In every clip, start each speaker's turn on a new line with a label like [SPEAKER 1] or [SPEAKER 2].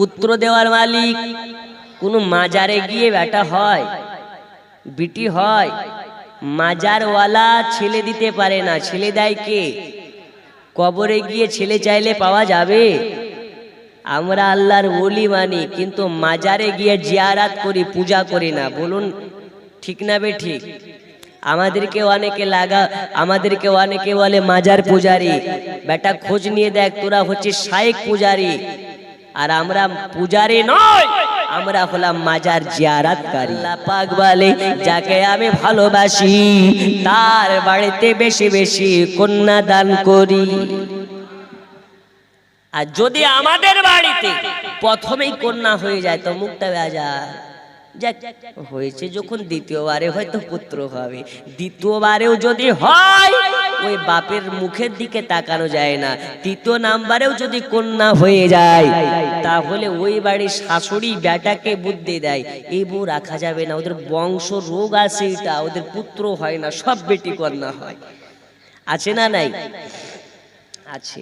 [SPEAKER 1] পুত্র দেওয়ার মালিক। কোনো মাজারে গিয়ে বেটা হয়, বিটি হয়, মাজারওয়ালা ছেলে দিতে পারে না। ছেলে দেয় কে? কবরে গিয়ে ছেলে চাইলে পাওয়া যাবে? আমরা আল্লাহর ওলি মানি, কিন্তু মাজারে গিয়ে জিয়ারাত করি, পূজা করি না। বলুন, ঠিক না বে ঠিক? আমাদেরকে অনেকে লাগা, আমাদেরকে অনেকে বলে মাজার পূজারি। বেটা খোঁজ নিয়ে দেখ, তোরা হচ্ছে শায়েক পূজারি। আর আমরা পূজারি নয় আমরা হলাম মাজার জিয়ারাতকারী। পাক বলে যাকে আমি ভালোবাসি তার বাড়িতে বেশি বেশি কন্যা দান করি। আর যদি আমাদের বাড়িতে প্রথমেই কন্যা হয়ে যায় তো মুখটা বেজার যাক হয়েছে যখন দ্বিতীয়বারে হয়তো পুত্র হবে। দ্বিতীয়বারেও যদি হয় ওই বাপের মুখের দিকে তাকানো যায় না। তৃতীয় নাম্বারেও যদি কন্যা হয়ে যায় তাহলে ওই বাড়ির শাশুড়ি বেটাকে বুদ্ধি দেয়। এই বউ রাখা যাবে না ওদের বংশ রোগ আছে এটা ওদের পুত্র হয় না সব বেটি কন্যা হয়। আছে না নাই? আছে।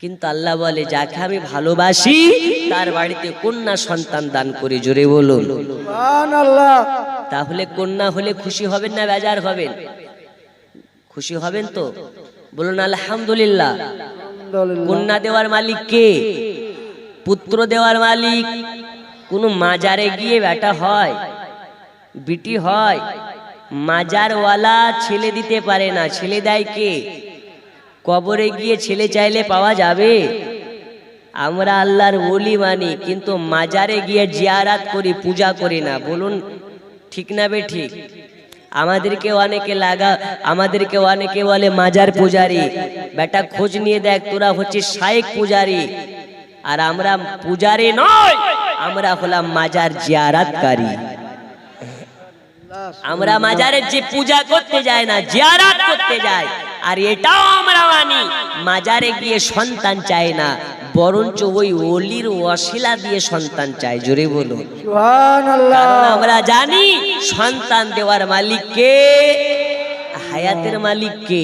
[SPEAKER 1] কিন্তু আল্লাহ বলে যাকে আমি ভালোবাসি তার বাড়িতে কন্যা সন্তান দান করে। জোরে বলুন। তাহলে কন্যা হলে খুশি হবেন না বেজার হবেন? খুশি হবেন তো? বলুন আলহামদুলিল্লাহ। কন্যা দেওয়ার মালিক কে? পুত্র দেওয়ার মালিক, কোনো মাজারে গিয়ে বেটা হয়, বিটি হয়, মাজারওয়ালা ছেলে দিতে পারে না। ছেলে দেয় কে? কবরে গিয়ে ছেলে চাইলে পাওয়া যাবে? আমরা আল্লাহর ওলি মানি, কিন্তু মাজারে গিয়ে জিয়ারাত করি, পূজা করি না। বলুন, ঠিক না বে ঠিক? আমাদেরকে অনেকে লাগা, আমাদেরকে অনেকে বলে মাজার পূজারি। বেটা খোঁজ নিয়ে দেখ, তোরা হচ্ছে শায়েক পূজারি। আর আমরা পূজারি নয় আমরা হলাম মাজার জিয়ারাতকারী। আমরা মাজারের যে পূজা করতে যায় না জিয়ারাত করতে যায় আর এটাও আমরা মানি মাজারে গিয়ে সন্তান চায় না বরঞ্চ ওই অলির অশিলা দিয়ে সন্তান চায় জোরে বলুন। আমরা জানি সন্তান দেওয়ার মালিক কে? হায়াতের মালিক কে?